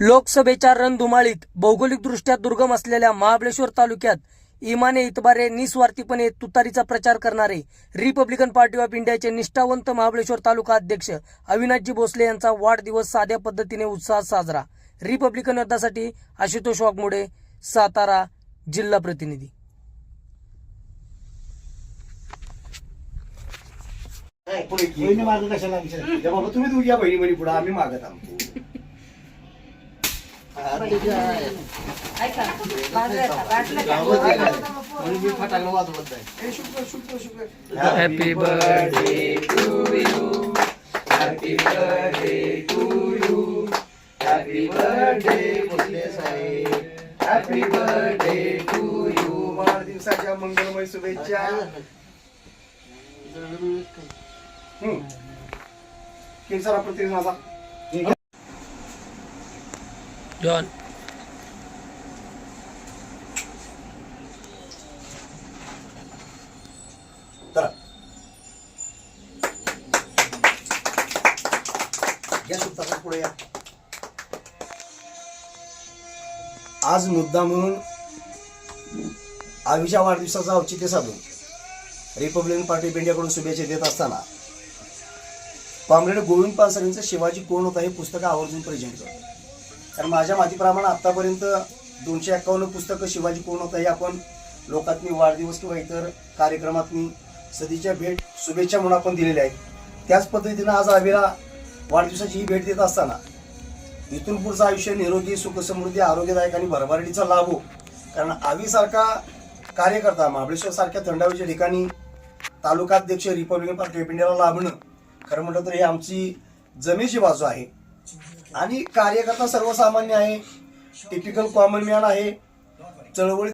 लोकसभेच्या रणधुमाळीत भौगोलिकदृष्ट्या दुर्गम असलेल्या महाबळेश्वर तालुक्यात इमाने इतबारे निस्वार्थीपणे तुतारीचा प्रचार करणारे रिपब्लिकन पार्टी ऑफ इंडियाचे निष्ठावंत महाबळेश्वर तालुका अध्यक्ष अविनाशजी भोसले यांचा वाढदिवस साध्या पद्धतीने उत्साहात साजरा. रिपब्लिकन योद्धासाठी आशुतोष वाघमोडे सातारा जिल्हा प्रतिनिधी. तुम्ही तुझ्या बहिणी बहिणी पुढे आम्ही मागत आहोत happy birthday to you happy birthday to you happy birthday happy Saheb happy birthday to you वाढदिवसाच्या मंगलमय शुभेच्छा. हम्म. केसरा प्रतिनिधी माझा. जॉन या सुद्धा पुढे या आज मुद्दा म्हणून आवीच्या वाढदिवसाचं औचित्य साधून रिपब्लिकन पार्टी ऑफ इंडियाकडून शुभेच्छा देत असताना कॉम्रेड गोविंद पानसरेंचं शिवाजी कोण होता हे पुस्तक आवर्जून प्रेझेंट करतो. कारण माझ्या माहितीप्रमाणे आतापर्यंत दोनशे एक्कावन्न पुस्तकं शिवाजी कोण होता हे आपण लोकातनी वाढदिवस किंवा इतर कार्यक्रमातनी सदीच्या भेट शुभेच्छा म्हणून आपण दिलेल्या आहेत. त्याच पद्धतीनं आज आम्हीला वाढदिवसाची ही भेट देत असताना इथून पुढचं आयुष्य निरोगी सुखसमृद्धी आरोग्यदायक आणि भरभराटीचा लाभ हो. कारण आवीसारखा कार्यकर्ता महाबळेश्वरसारख्या थंडावीच्या ठिकाणी तालुकाध्यक्ष रिपब्लिकन पार्टी ऑफ इंडियाला लाभणं खरं म्हटलं तर ही आमची जमेची बाजू आहे. आणि कार्यकर्ता सर्वसामान्य आहे. टिपिकल कॉमन मॅन आहे. चळवळी